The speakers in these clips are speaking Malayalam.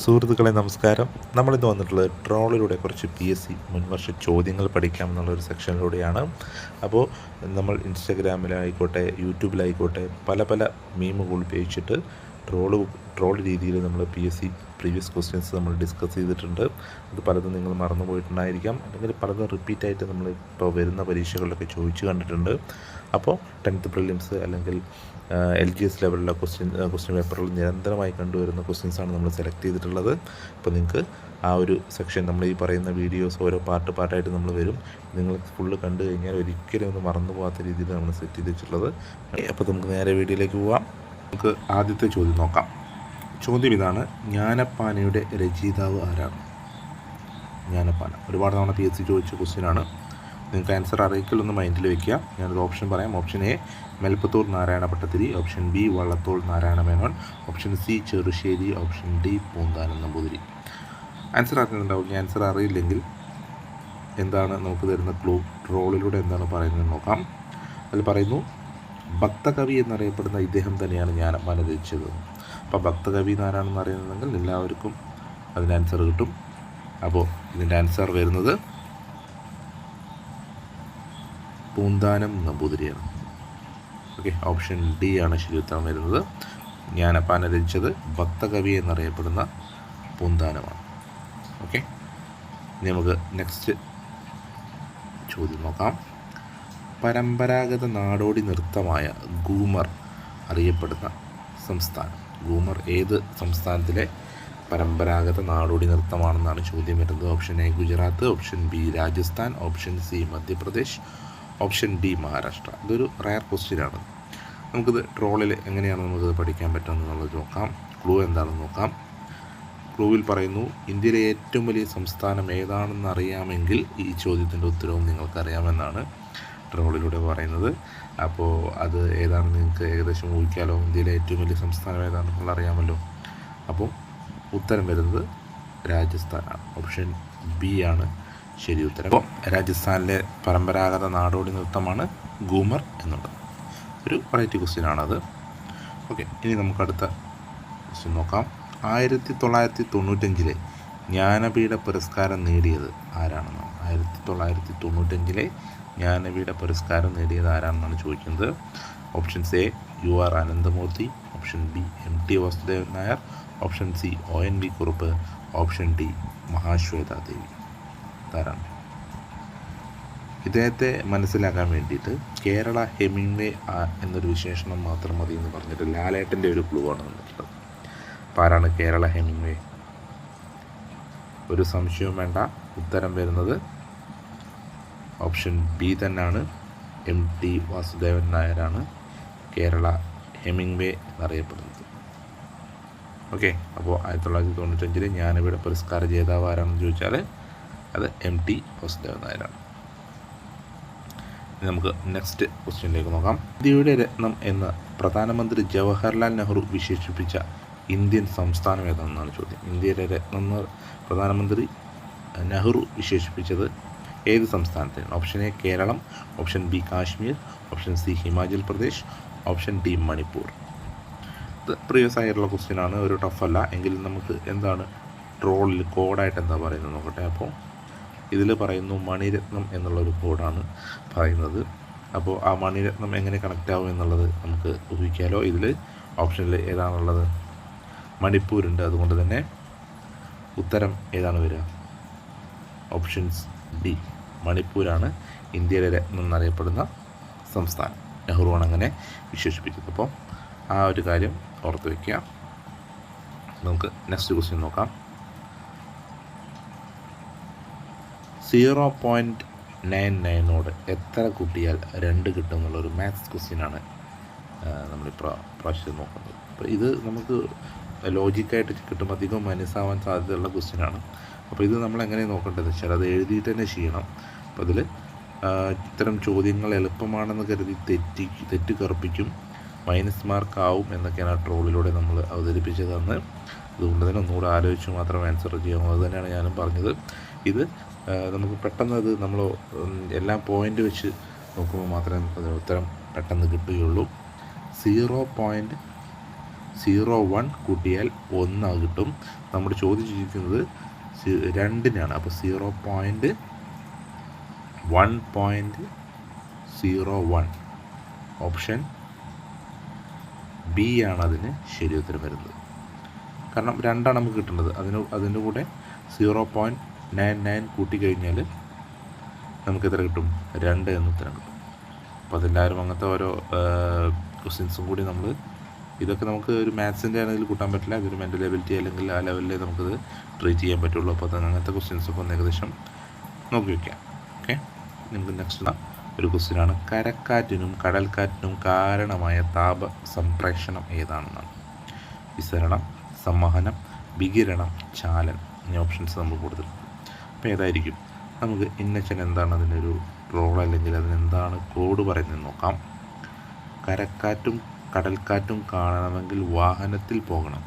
സുഹൃത്തുക്കളെ നമസ്കാരം. നമ്മളിന്ന് വന്നിട്ടുള്ളത് ട്രോളിലൂടെ കുറച്ച് പി എസ് സി മുൻവർഷ ചോദ്യങ്ങൾ പഠിക്കാം എന്നുള്ളൊരു സെക്ഷനിലൂടെയാണ്. അപ്പോൾ നമ്മൾ ഇൻസ്റ്റഗ്രാമിലായിക്കോട്ടെ യൂട്യൂബിലായിക്കോട്ടെ പല പല മീമുകൾ ഉപയോഗിച്ചിട്ട് ട്രോൾ ട്രോൾ രീതിയിൽ നമ്മൾ P S C previous questions നമ്മൾ ഡിസ്കസ് ചെയ്തിട്ടുണ്ട്. അത് പലതും നിങ്ങൾ മറന്നുപോയിട്ടുണ്ടായിരിക്കാം അല്ലെങ്കിൽ പലതും റിപ്പീറ്റായിട്ട് നമ്മൾ ഇപ്പോൾ വരുന്ന പരീക്ഷകളിലൊക്കെ ചോദിച്ചു കണ്ടിട്ടുണ്ട്. അപ്പോൾ ടെൻത്ത് പ്രിലിംസ് അല്ലെങ്കിൽ എൽ ജി എസ് ലെവലിലെ ക്വസ്റ്റ്യൻ ക്വസ്റ്റ്യൻ പേപ്പറിൽ നിരന്തരമായി കണ്ടുവരുന്ന ക്വസ്റ്റ്യൻസാണ് നമ്മൾ സെലക്ട് ചെയ്തിട്ടുള്ളത്. അപ്പോൾ നിങ്ങൾക്ക് ആ ഒരു സെക്ഷൻ നമ്മൾ ഈ പറയുന്ന വീഡിയോസ് ഓരോ പാർട്ട് പാർട്ടായിട്ട് നമ്മൾ വരും. നിങ്ങൾ ഫുള്ള് കണ്ടു കഴിഞ്ഞാൽ ഒരിക്കലും ഒന്ന് മറന്നു പോകാത്ത രീതിയിൽ നമ്മൾ സെറ്റ് ചെയ്തിട്ടുള്ളത് അപ്പോൾ നമുക്ക് നേരെ വീഡിയോയിലേക്ക് പോവാം. നമുക്ക് ആദ്യത്തെ ചോദ്യം നോക്കാം. ചോദ്യം ഇതാണ് ജ്ഞാനപ്പാനയുടെ രചയിതാവ് ആരാണ്? ജ്ഞാനപ്പാന. ഒരുപാട് തവണ പി എസ് സി ചോദിച്ച ക്വസ്റ്റ്യനാണ് നിങ്ങൾക്ക് ആൻസർ അറിയിക്കലൊന്ന് മൈൻഡിൽ വെക്കുക. ഞാനൊരു ഓപ്ഷൻ പറയാം. Option A Melpathur Narayana Bhattathiri option B Vallathol Narayana Menon. Option C Cherusseri. Option D Poonthanam Namboothiri. Answer അറിയുന്നുണ്ടാവും ഇനി ആൻസർ അറിയില്ലെങ്കിൽ എന്താണ് നമുക്ക് തരുന്ന ക്ലൂ ട്രോളിലൂടെ എന്താണ് പറയുന്നത് നോക്കാം. അതിൽ പറയുന്നു ഭക്തകവി എന്നറിയപ്പെടുന്ന ഇദ്ദേഹം തന്നെയാണ് ജ്ഞാനപ്പാന രചിച്ചത്. അപ്പോൾ ഭക്തകവി എന്നാരാണെന്ന് അറിയുന്നതെങ്കിൽ എല്ലാവർക്കും അതിന് ആൻസർ കിട്ടും. അപ്പോൾ ഇതിന്റെ ആൻസർ വരുന്നത് പൂന്താനം നമ്പൂതിരിയാണ്. ഓക്കെ ഓപ്ഷൻ ഡി ആണ് ശരി ഉത്തരം വരുന്നത്. ജ്ഞാനപ്പാന രചിച്ചത് ഭക്തകവി എന്നറിയപ്പെടുന്ന പൂന്താനമാണ്. ഓക്കെ ഇനി നമുക്ക് നെക്സ്റ്റ് ചോദ്യം നോക്കാം. പരമ്പരാഗത നാടോടി നൃത്തമായ ഗൂമർ അറിയപ്പെടുന്ന സംസ്ഥാനം. ഗൂമർ ഏത് സംസ്ഥാനത്തിലെ പരമ്പരാഗത നാടോടി നൃത്തമാണെന്നാണ് ചോദ്യം വരുന്നത്. Option A Gujarat option B Rajasthan option C Madhya Pradesh option D Maharashtra. ഇതൊരു റയർ ക്വസ്റ്റ്യൻ ആണ് നമുക്കിത് ട്രോളിൽ എങ്ങനെയാണ് നമുക്കിത് പഠിക്കാൻ പറ്റുമെന്നുള്ളത് നോക്കാം. ക്ലൂ എന്താണെന്ന് നോക്കാം. ക്ലൂവിൽ പറയുന്നു ഇന്ത്യയിലെ ഏറ്റവും വലിയ സംസ്ഥാനം ഏതാണെന്ന് അറിയാമെങ്കിൽ ഈ ചോദ്യത്തിന്റെ ഉത്തരവും നിങ്ങൾക്കറിയാമെന്നാണ്. ട്രോളിലൂടെ പറയുന്നത്. അപ്പോൾ അത് ഏതാണെന്ന് നിങ്ങൾക്ക് ഏകദേശം ഊഹിക്കാലോ? ഇന്ത്യയിലെ ഏറ്റവും വലിയ സംസ്ഥാനം ഏതാണെന്നുള്ള അറിയാമല്ലോ അപ്പോൾ ഉത്തരം വരുന്നത് രാജസ്ഥാനാണ്. ഓപ്ഷൻ ബി ആണ് ശരി ഉത്തരം. അപ്പോൾ രാജസ്ഥാനിലെ പരമ്പരാഗത നാടോടി നൃത്തമാണ് ഗൂമർ എന്നുള്ളത്. ഒരു വെറൈറ്റി ക്വസ്റ്റ്യൻ ആണത്. ഓക്കെ ഇനി നമുക്ക് അടുത്ത ക്വസ്റ്റ്യൻ നോക്കാം. ആയിരത്തി തൊള്ളായിരത്തി തൊണ്ണൂറ്റഞ്ചിലെ ജ്ഞാനപീഠ പുരസ്കാരം നേടിയത് ആരാണെന്നോ ആയിരത്തി തൊള്ളായിരത്തി തൊണ്ണൂറ്റഞ്ചിലെ ജ്ഞാനപീഠ പുരസ്കാരം നേടിയത് ആരാണെന്നാണ് ചോദിക്കുന്നത്? Options A U R Ananthamurthy. Option B M T Vasudevan Nair. Option C O N V Kurup. Option D Mahasweta Devi. ഇതാരാണ്? ഇദ്ദേഹത്തെ മനസ്സിലാക്കാൻ വേണ്ടിയിട്ട് കേരള ഹെമിംഗ്വേ എന്നൊരു വിശേഷണം മാത്രം മതി എന്ന് പറഞ്ഞിട്ട് ലാലേട്ടന്റെ ഒരു ക്ലൂ ആണ് തന്നിട്ടുള്ളത്. അപ്പോൾ ആരാണ് കേരള ഹെമിംഗ്വേ? ഒരു സംശയവും വേണ്ട. ഉത്തരം വരുന്നത് ഓപ്ഷൻ ബി തന്നെയാണ്. എം ടി വാസുദേവൻ നായരാണ് കേരള ഹെമിംഗ്വേ എന്നറിയപ്പെടുന്നത്. ഓക്കെ അപ്പോൾ ആയിരത്തി തൊള്ളായിരത്തി തൊണ്ണൂറ്റഞ്ചിൽ ജ്ഞാനപീഠ പുരസ്കാര ജേതാവ് ആരാണെന്ന് ചോദിച്ചാൽ അത് എം ടി വാസുദേവൻ നായരാണ്. നമുക്ക് നെക്സ്റ്റ് ക്വസ്റ്റ്യനിലേക്ക് നോക്കാം. ഇന്ത്യയുടെ രത്നം എന്ന് പ്രധാനമന്ത്രി ജവഹർലാൽ നെഹ്റു വിശേഷിപ്പിച്ച ഇന്ത്യൻ സംസ്ഥാനം ഏതാണെന്നാണ് ചോദ്യം. ഇന്ത്യയുടെ രത്നം പ്രധാനമന്ത്രി നെഹ്റു വിശേഷിപ്പിച്ചത് ഏത് സംസ്ഥാനത്തെയാണ്? Option A Keralam option B Kashmir option C Himachal Pradesh option D Manipur. ഇത് പ്രീവിയസ് ആയിട്ടുള്ള ക്വസ്റ്റ്യൻ ആണ്. ഒരു ടഫല്ല എങ്കിലും നമുക്ക് എന്താണ് ട്രോളിൽ കോഡായിട്ട് എന്താ പറയുന്നത് നോക്കട്ടെ. അപ്പോൾ ഇതിൽ പറയുന്നു മണിരത്നം എന്നുള്ളൊരു കോഡാണ് പറയുന്നത്. അപ്പോൾ ആ മണിരത്നം എങ്ങനെ കണക്റ്റ് ആവും എന്നുള്ളത് നമുക്ക് ഊഹിക്കാലോ. ഇതിൽ ഓപ്ഷനിൽ ഏതാണുള്ളത്? മണിപ്പൂരുണ്ട്. അതുകൊണ്ട് തന്നെ ഉത്തരം ഏതാണ് വരിക? ഓപ്ഷൻസ് ഡി മണിപ്പൂരാണ് ഇന്ത്യയിലെ രത്നം എന്നറിയപ്പെടുന്ന സംസ്ഥാനം. നെഹ്റുവാണ് അങ്ങനെ വിശേഷിപ്പിച്ചത് അപ്പോൾ ആ ഒരു കാര്യം ഓർത്ത് വയ്ക്കുക നമുക്ക് നെക്സ്റ്റ് ക്വസ്റ്റ്യൻ നോക്കാം. സീറോ പോയിന്റ് നയൻ നയനോട് എത്ര കൂട്ടിയാൽ രണ്ട് കിട്ടും എന്നുള്ളൊരു മാത്സ് ക്വസ്റ്റ്യനാണ് നമ്മൾ പ്രാവശ്യം നോക്കുന്നത്. അപ്പോൾ ഇത് നമുക്ക് ലോജിക്കായിട്ട് കിട്ടും അധികം മനസ്സാവാൻ സാധ്യതയുള്ള ക്വസ്റ്റ്യനാണ് അപ്പോൾ ഇത് നമ്മൾ എങ്ങനെ നോക്കേണ്ടത് വെച്ചാൽ അത് എഴുതിയിട്ട് തന്നെ ചെയ്യണം. അതിൽ ഇത്തരം ചോദ്യങ്ങൾ എളുപ്പമാണെന്ന് കരുതി തെറ്റി തെറ്റ് കറുപ്പിക്കും മൈനസ് മാർക്ക് ആവും എന്നൊക്കെയാണ് ആ ട്രോളിലൂടെ നമ്മൾ അവതരിപ്പിച്ചതെന്ന്. അതുകൊണ്ട് തന്നെ ഒന്നുകൂടെ ആലോചിച്ച് മാത്രം ആൻസർ ചെയ്യാം അത് തന്നെയാണ് ഞാനും പറഞ്ഞത്. ഇത് നമുക്ക് പെട്ടെന്ന് അത് നമ്മൾ എല്ലാം പോയിന്റ് വെച്ച് നോക്കുമ്പോൾ മാത്രമേ നമുക്ക് ഉത്തരം പെട്ടെന്ന് കിട്ടുകയുള്ളൂ. സീറോ പോയിന്റ് സീറോ വൺ കൂട്ടിയാൽ ഒന്നാകിട്ടും നമ്മൾ ചോദിച്ചിരിക്കുന്നത് രണ്ടിനാണ്. അപ്പോൾ zero point one point zero one option B ആണ് അതിന് ശരി ഉത്തരം വരുന്നത്. കാരണം രണ്ടാണ് നമുക്ക് കിട്ടുന്നത് അതിന് അതിന്റെ കൂടെ സീറോ പോയിന്റ് നയൻ നയൻ കൂട്ടിക്കഴിഞ്ഞാൽ നമുക്ക് എത്ര കിട്ടും? രണ്ട് എന്ന് ഉത്തരം കിട്ടും. അപ്പോൾ അതെല്ലാവരും അങ്ങനത്തെ ഓരോ ക്വസ്റ്റ്യൻസും കൂടി നമ്മൾ ഇതൊക്കെ നമുക്ക് ഒരു മാത്സിന്റെ ആണെങ്കിൽ കൂട്ടാൻ പറ്റില്ല. ഇതൊരു മെന്റൽ എബിലിറ്റി അല്ലെങ്കിൽ ആ ലെവലിൽ നമുക്കത് ട്രീറ്റ് ചെയ്യാൻ പറ്റുള്ളൂ. അപ്പോൾ അങ്ങനത്തെ ക്വസ്റ്റ്യൻസൊക്കെ ഒന്ന് ഏകദേശം നോക്കി വയ്ക്കാം ഓക്കെ നമുക്ക് നെക്സ്റ്റ് ഒരു ക്വസ്റ്റ്യനാണ് കരക്കാറ്റിനും കടൽക്കാറ്റിനും കാരണമായ താപ സംപ്രേഷണം ഏതാണെന്നാണ്. വിസരണം സംവഹനം വികിരണം ചാലൻ എന്നീ ഓപ്ഷൻസ് നമ്മൾ കൊടുത്തിട്ടുണ്ട് അപ്പോൾ ഏതായിരിക്കും? നമുക്ക് ഇന്നച്ചൻ എന്താണ് അതിന്റെ ഒരു റോൾ അല്ലെങ്കിൽ അതിനെന്താണ് കോഡ് പറയുന്നത് നോക്കാം. കരക്കാറ്റും കടൽക്കാറ്റും കാണണമെങ്കിൽ വാഹനത്തിൽ പോകണം.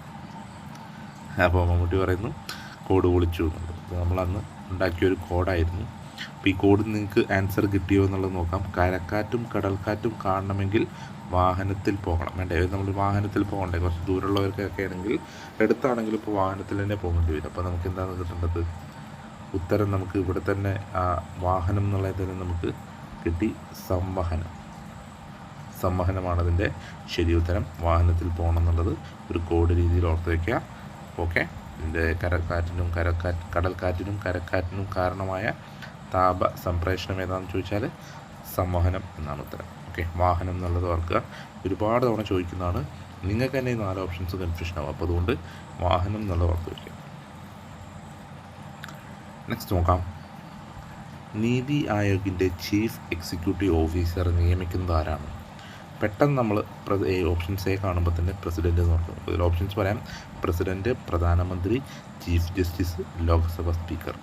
അപ്പോൾ മമ്മൂട്ടി പറയുന്നു കോഡ് വിളിച്ചു എന്നുള്ളത്. നമ്മളന്ന് ഉണ്ടാക്കിയൊരു കോഡായിരുന്നു അപ്പോൾ ഈ കോഡിൽ നിങ്ങൾക്ക് ആൻസർ കിട്ടിയോ എന്നുള്ളത് നോക്കാം. കരക്കാറ്റും കടൽക്കാറ്റും കാണണമെങ്കിൽ വാഹനത്തിൽ പോകണം. വേണ്ടേ? നമ്മൾ വാഹനത്തിൽ പോകണ്ടേ? കുറച്ച് ദൂരമുള്ളവർക്കൊക്കെ ആണെങ്കിൽ എടുത്താണെങ്കിൽ ഇപ്പോൾ വാഹനത്തിൽ തന്നെ പോകേണ്ടി വരും. അപ്പോൾ നമുക്ക് എന്താണ് കിട്ടേണ്ടത്? ഉത്തരം നമുക്ക് ഇവിടെ തന്നെ ആ വാഹനം എന്നുള്ളത് തന്നെ നമുക്ക് കിട്ടി സംവഹനം. സംവഹനമാണ് അതിന്റെ ശരി ഉത്തരം. വാഹനത്തിൽ പോകണം എന്നുള്ളത് ഒരു കോഡ് രീതിയിൽ ഓർത്ത് വയ്ക്കുക ഓക്കെ? ഇതിന്റെ കരക്കാറ്റിനും കരക്കാറ്റ് കടൽക്കാറ്റിനും കരക്കാറ്റിനും കാരണമായ താപ സംപ്രേഷണം ഏതാണെന്ന് ചോദിച്ചാൽ സംവഹനം എന്നാണ് ഉത്തരം. ഓക്കെ വാഹനം എന്നുള്ളത് ഓർക്കുക. ഒരുപാട് തവണ ചോദിക്കുന്നതാണ് നിങ്ങൾക്ക് തന്നെ നാല് ഓപ്ഷൻസ് കൺഫ്യൂഷൻ ആവും. അപ്പോൾ അതുകൊണ്ട് വാഹനം എന്നുള്ളത് ഓർത്ത് വയ്ക്കുക നെക്സ്റ്റ് നോക്കാം. നീതി ആയോഗിന്റെ ചീഫ് എക്സിക്യൂട്ടീവ് ഓഫീസർ നിയമിക്കുന്നത് ആരാണ്? പെട്ടെന്ന് നമ്മൾ ഓപ്ഷൻസ് എ കാണുമ്പോൾ തന്നെ പ്രസിഡന്റ് എന്ന് പറഞ്ഞു ഇതിൽ ഓപ്ഷൻസ് പറയാം. പ്രസിഡന്റ് പ്രധാനമന്ത്രി ചീഫ് ജസ്റ്റിസ് ലോക്സഭാ സ്പീക്കർ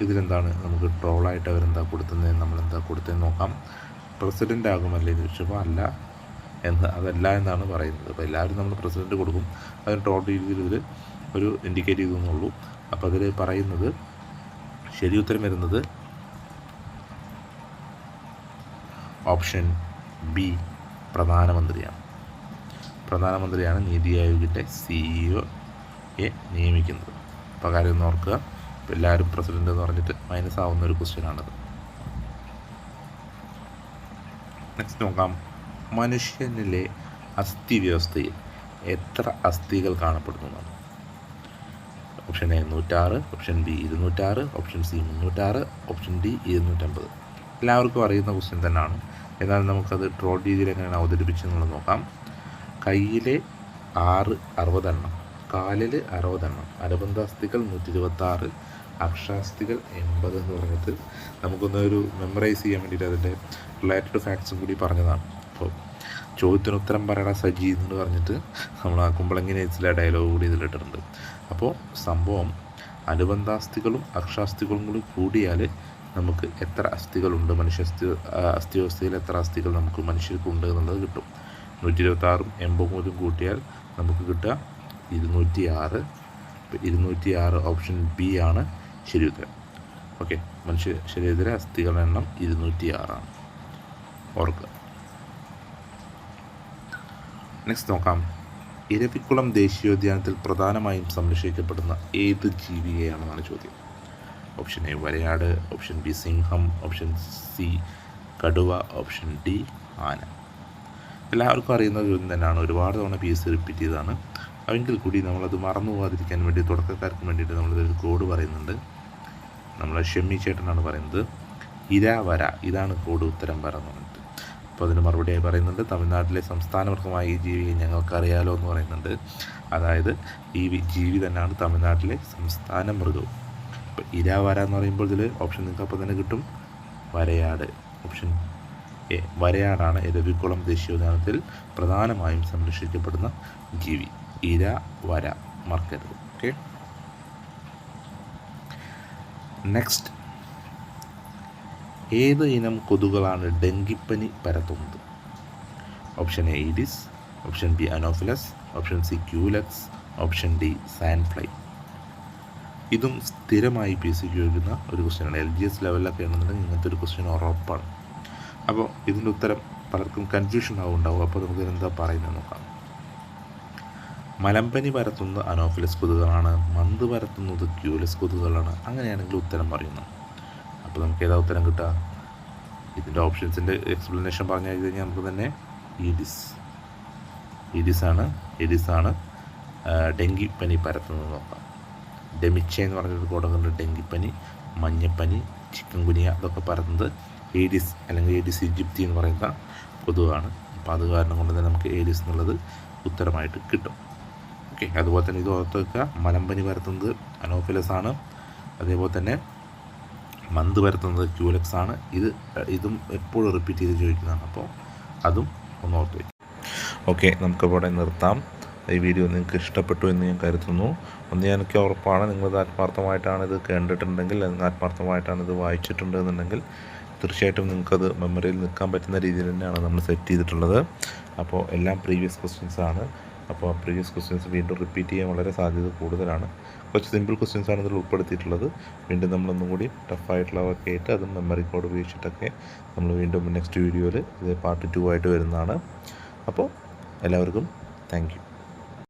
ഇതിലെന്താണ് നമുക്ക് ട്രോളായിട്ട് അവരെന്താ കൊടുത്തുന്നത് നമ്മളെന്താ കൊടുത്തതെന്ന് നോക്കാം. പ്രസിഡന്റ് ആകുമല്ലേ ചോദിച്ചപ്പോൾ അല്ല എന്ന് അതല്ല എന്നാണ് പറയുന്നത്. അപ്പോൾ എല്ലാവരും നമ്മൾ പ്രസിഡന്റ് കൊടുക്കും. അതിന് ട്രോൾ രീതിയിൽ ഇതിൽ ഒരു ഇൻഡിക്കേറ്റ് ചെയ്തെന്നുള്ളൂ അപ്പോൾ അതിൽ പറയുന്നത് ശരി ഉത്തരം വരുന്നത് ഓപ്ഷൻ ബി പ്രധാനമന്ത്രിയാണ്. പ്രധാനമന്ത്രിയാണ് നീതി ആയോഗിന്റെ സിഇഒയെ നിയമിക്കുന്നത്. അപ്പോൾ കാര്യം ഓർക്കുക. എല്ലാവരും പ്രസിഡന്റ് എന്ന് പറഞ്ഞിട്ട് മൈനസ് ആവുന്ന ഒരു ക്വസ്റ്റ്യൻ ആണത്. നെക്സ്റ്റ് നോക്കാം. മനുഷ്യനിലെ അസ്ഥി വ്യവസ്ഥയിൽ എത്ര അസ്ഥികൾ കാണപ്പെടുന്നതാണ് ഓപ്ഷൻ എ നൂറ്റാറ് ഓപ്ഷൻ ബി ഇരുന്നൂറ്റാറ് ഓപ്ഷൻ സി മുന്നൂറ്റാറ് ഓപ്ഷൻ ഡി ഇരുന്നൂറ്റമ്പത്. എല്ലാവർക്കും അറിയുന്ന ക്വസ്റ്റ്യൻ തന്നെയാണ്. എന്നാൽ നമുക്കത് ട്രോൾ രീതിയിൽ എങ്ങനെയാണ് അവതരിപ്പിച്ചെന്നുള്ളത് നോക്കാം. കയ്യിലെ ആറ് അറുപതെണ്ണം കാലിൽ അറുപതെണ്ണം അനുബന്ധ അസ്ഥികൾ നൂറ്റി ഇരുപത്തി ആറ് അക്ഷാസ്ഥികൾ എൺപത് എന്ന് പറഞ്ഞിട്ട് നമുക്കൊന്ന് ഒരു മെമ്മറൈസ് ചെയ്യാൻ വേണ്ടിയിട്ട് അതിന്റെ റിലേറ്റഡ് ഫാക്ട്സും കൂടി പറഞ്ഞതാണ്. അപ്പോൾ ചോദ്യത്തിന് ഉത്തരം പറയണ സജി എന്ന് പറഞ്ഞിട്ട് നമ്മൾ ആ കുമ്പളങ്ങി നെയ്സിലെ ഡയലോഗ് കൂടി ഇതിലിട്ടിട്ടുണ്ട് അപ്പോൾ സംഭവം അനുബന്ധാസ്ഥികളും അക്ഷാസ്ഥികളും കൂടി കൂടിയാൽ നമുക്ക് എത്ര അസ്ഥികളുണ്ട്? മനുഷ്യ അസ്ഥി അസ്ഥി വ്യവസ്ഥയിൽ എത്ര അസ്ഥികൾ നമുക്ക് മനുഷ്യർക്കുണ്ട് എന്നുള്ളത് കിട്ടും. നൂറ്റി ഇരുപത്തി ആറും എൺപതും കൂട്ടിയാൽ നമുക്ക് കിട്ടുക ഇരുന്നൂറ്റി ആറ് ഇരുന്നൂറ്റി ആറ് ഓപ്ഷൻ ബി ആണ്. ശരി ഓക്കെ മനുഷ്യ ശരീരത്തിലെ അസ്ഥികളുടെ എണ്ണം ഇരുന്നൂറ്റി ആറാണ് ഓർക്കുക. നെക്സ്റ്റ് നോക്കാം. ഇരവിക്കുളം ദേശീയോദ്യാനത്തിൽ പ്രധാനമായും സംരക്ഷിക്കപ്പെടുന്ന ഏത് ജീവിയെയാണെന്നാണ് ചോദ്യം. ഓപ്ഷൻ എ വരയാട്. ഓപ്ഷൻ ബി സിംഹം. ഓപ്ഷൻ സി കടുവ. ഓപ്ഷൻ ഡി ആന. എല്ലാവർക്കും അറിയുന്ന ചോദ്യം തന്നെയാണ്. ഒരുപാട് തവണ പി എസ് സി റിപ്പീറ്റ് ചെയ്തതാണ്. എങ്കിൽ കൂടി നമ്മളത് മറന്നു പോകാതിരിക്കാൻ വേണ്ടി തുടക്കക്കാർക്ക് വേണ്ടിയിട്ട് നമ്മളിതൊരു കോഡ് പറയുന്നുണ്ട്. നമ്മൾ ഷെമ്മി ചേട്ടനാണ് പറയുന്നത് ഇരാവര ഇതാണ് കോഡ് ഉത്തരം പറയുന്നത് അപ്പോൾ അതിന് മറുപടിയായി പറയുന്നുണ്ട് തമിഴ്നാട്ടിലെ സംസ്ഥാന വർഗമായ ഈ ജീവിയെ ഞങ്ങൾക്കറിയാലോ എന്ന് പറയുന്നുണ്ട്. അതായത് ഈ ജീവി തന്നെയാണ് തമിഴ്നാട്ടിലെ സംസ്ഥാന മൃഗവും അപ്പോൾ ഇരാവര എന്ന് പറയുമ്പോൾ ഇതിൽ ഓപ്ഷൻ നിങ്ങൾക്ക് അപ്പോൾ തന്നെ കിട്ടും. വരയാട് ഓപ്ഷൻ എ വരയാടാണ് എരവിക്കുളം ദേശീയോദ്യാനത്തിൽ പ്രധാനമായും സംരക്ഷിക്കപ്പെടുന്ന ജീവി. ഇര വര മറക്കരുത്. ഓക്കെ? നെക്സ്റ്റ് ഏത് ഇനം കൊതുകുകളാണ് ഡെങ്കിപ്പനി പരത്തുന്നത്? Option A Aedes option B Anopheles option C Culex option D sandfly ഇതും സ്ഥിരമായി പി സിക്ക് ചോദിക്കുന്ന ഒരു ക്വസ്റ്റ്യനാണ് എൽ ജി എസ് ലെവലിലൊക്കെ ആണെന്നുണ്ടെങ്കിൽ ഇങ്ങനത്തെ ഒരു ക്വസ്റ്റ്യൻ ഉറപ്പാണ്. അപ്പോൾ ഇതിന്റെ ഉത്തരം പലർക്കും കൺഫ്യൂഷൻ ആവും ഉണ്ടാവും അപ്പോൾ നമുക്ക് എന്താ പറയുന്നത് നോക്കാം. മലമ്പനി പരത്തുന്നത് അനോഫിലസ് കൊതുകുകളാണ് മന്ത് പരത്തുന്നത് ക്യൂലസ് കൊതുകുകളാണ്. അങ്ങനെയാണെങ്കിൽ ഉത്തരം പറയുന്നു. അപ്പോൾ നമുക്ക് ഏതാ ഉത്തരം കിട്ടുക? ഇതിന്റെ ഓപ്ഷൻസിന്റെ എക്സ്പ്ലനേഷൻ പറഞ്ഞു കഴിഞ്ഞാൽ നമുക്ക് തന്നെ ഈഡിസ് ഈഡിസാണ് ഈഡിസാണ് ഡെങ്കിപ്പനി പരത്തുന്നത് നോക്കാം. ഡെമിച്ച എന്ന് പറഞ്ഞൊരു കോടകുണ്ട് ഡെങ്കിപ്പനി മഞ്ഞപ്പനി ചിക്കൻ ഗുനിയ അതൊക്കെ പരത്തുന്നത് ഏഡിസ് അല്ലെങ്കിൽ ഏഡിസ് ഈജിപ്തി എന്ന് പറയുന്ന കൊതുകാണ്. അപ്പോൾ അത് കാരണം കൊണ്ട് തന്നെ നമുക്ക് ഏഡിസ് എന്നുള്ളത് ഉത്തരമായിട്ട് കിട്ടും. ഓക്കെ അതുപോലെ തന്നെ ഇത് ഓർത്ത് വെക്കുക. മലമ്പനി പരത്തുന്നത് അനോഫിലസ് ആണ്. അതേപോലെ തന്നെ മന്ത് പരത്തുന്നത് ക്യൂലക്സ് ആണ്. ഇത് ഇതും എപ്പോഴും റിപ്പീറ്റ് ചെയ്ത് ചോദിക്കുന്നതാണ്. അപ്പോൾ അതും ഒന്ന് ഓർത്ത് വയ്ക്കും ഓക്കെ നമുക്കിവിടെ നിർത്താം. ഈ വീഡിയോ നിങ്ങൾക്ക് ഇഷ്ടപ്പെട്ടു എന്ന് ഞാൻ കരുതുന്നു. ഒന്ന് എനിക്ക് ഉറപ്പാണ് നിങ്ങളിത് ആത്മാർത്ഥമായിട്ടാണ് ഇത് കണ്ടിട്ടുണ്ടെങ്കിൽ ആത്മാർത്ഥമായിട്ടാണ് ഇത് വായിച്ചിട്ടുണ്ട് എന്നുണ്ടെങ്കിൽ തീർച്ചയായിട്ടും നിങ്ങൾക്കത് മെമ്മറിയിൽ നിൽക്കാൻ പറ്റുന്ന രീതിയിൽ തന്നെയാണ് നമ്മൾ സെറ്റ് ചെയ്തിട്ടുള്ളത്. അപ്പോൾ എല്ലാം പ്രീവിയസ് ക്വസ്റ്റ്യൻസ് ആണ്. അപ്പോൾ പ്രീവിയസ് ക്വസ്റ്റ്യൻസ് വീണ്ടും റിപ്പീറ്റ് ചെയ്യാൻ വളരെ സാധ്യത കൂടുതലാണ്. കുറച്ച് സിമ്പിൾ ക്വസ്റ്റ്യൻസ് ആണ് ഇതിൽ ഉൾപ്പെടുത്തിയിട്ടുള്ളത്. വീണ്ടും നമ്മളൊന്നും കൂടി ടഫായിട്ടുള്ളതൊക്കെ ആയിട്ട് അതും മെമ്മറി കോഡ് ഉപയോഗിച്ചിട്ടൊക്കെ നമ്മൾ വീണ്ടും നെക്സ്റ്റ് വീഡിയോയിൽ ഇത് പാർട്ട് ടു ആയിട്ട് വരുന്നതാണ്. അപ്പോൾ എല്ലാവർക്കും താങ്ക്